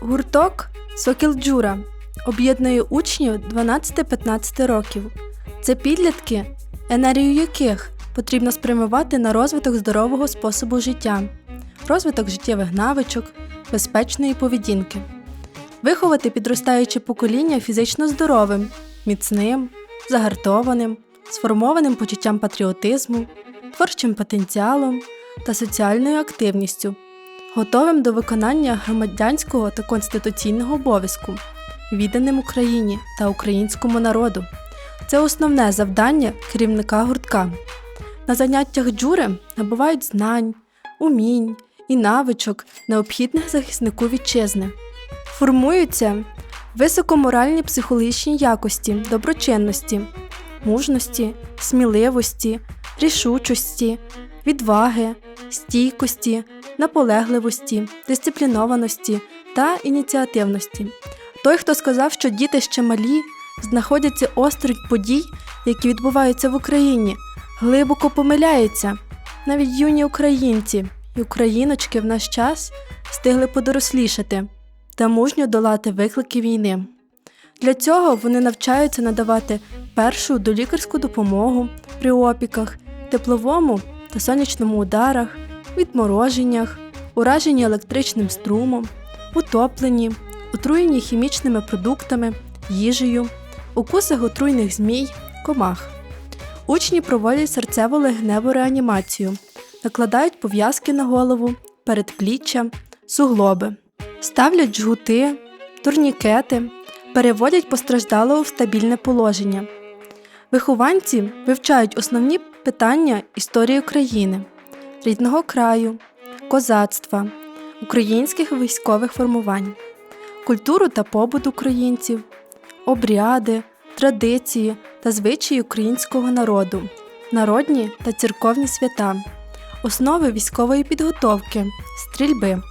Гурток Сокіл Джура об'єднує учнів 12-15 років. Це підлітки, енергію яких потрібно спрямувати на розвиток здорового способу життя, розвиток життєвих навичок, безпечної поведінки, виховати підростаюче покоління фізично здоровим, міцним, загартованим, сформованим почуттям патріотизму, творчим потенціалом та соціальною активністю готовим до виконання громадянського та конституційного обов'язку, відданим Україні та українському народу. Це основне завдання керівника гуртка. На заняттях джури набувають знань, умінь і навичок, необхідних захиснику вітчизни. Формуються високоморальні психологічні якості доброчинності, мужності, сміливості, рішучості, відваги, стійкості, наполегливості, дисциплінованості та ініціативності. Той, хто сказав, що діти ще малі, знаходяться осторонь подій, які відбуваються в Україні, глибоко помиляється. Навіть юні українці і україночки в наш час встигли подорослішати та мужньо долати виклики війни. Для цього вони навчаються надавати першу долікарську допомогу при опіках, тепловому та сонячному ударах, відмороженнях, ураженні електричним струмом, утопленні, отруєнні хімічними продуктами, їжею, укусах отруйних змій, комах. Учні проводять серцево-легневу реанімацію, накладають пов'язки на голову, передпліччя, суглоби, ставлять жгути, турнікети, переводять постраждалого в стабільне положення. Вихованці вивчають основні питання історії України, рідного краю, козацтва, українських військових формувань, культуру та побут українців, обряди, традиції та звичаї українського народу, народні та церковні свята, основи військової підготовки, стрільби,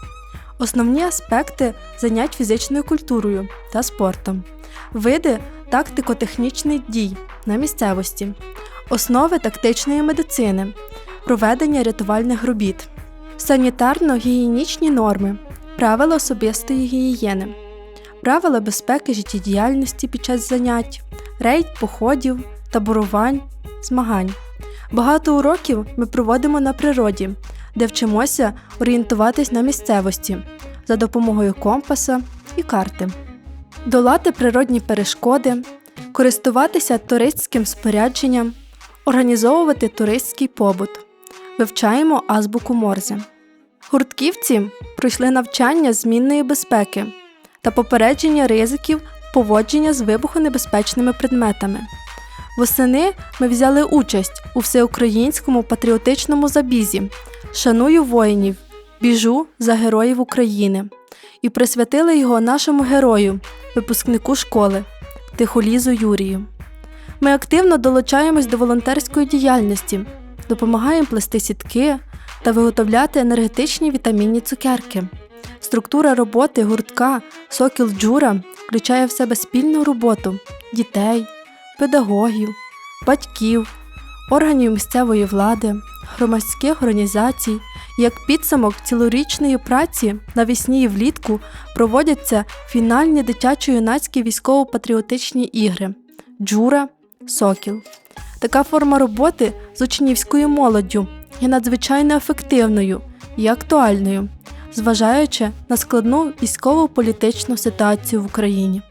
основні аспекти занять фізичною культурою та спортом, види тактико-технічних дій на місцевості, основи тактичної медицини, проведення рятувальних робіт, санітарно-гігієнічні норми, правила особистої гігієни, правила безпеки життєдіяльності під час занять, рейд походів, таборувань, змагань. Багато уроків ми проводимо на природі, де вчимося орієнтуватись на місцевості за допомогою компаса і карти, долати природні перешкоди, користуватися туристським спорядженням, організовувати туристський побут, вивчаємо азбуку Морзе. Гуртківці пройшли навчання змінної безпеки та попередження ризиків поводження з вибухонебезпечними предметами. Восени ми взяли участь у всеукраїнському патріотичному забізі Шаную воїнів, біжу за героїв України і присвятили його нашому герою, випускнику школи Тихолізу Юрію. Ми активно долучаємось до волонтерської діяльності, допомагаємо плести сітки та виготовляти енергетичні вітамінні цукерки. Структура роботи гуртка Сокіл Джура включає в себе спільну роботу дітей, педагогів, батьків, органів місцевої влади, громадських організацій. Як підсумок цілорічної праці навесні і влітку проводяться фінальні дитячо-юнацькі військово-патріотичні ігри Джура, Сокіл. Така форма роботи з учнівською молоддю є надзвичайно ефективною і актуальною, зважаючи на складну військово-політичну ситуацію в Україні.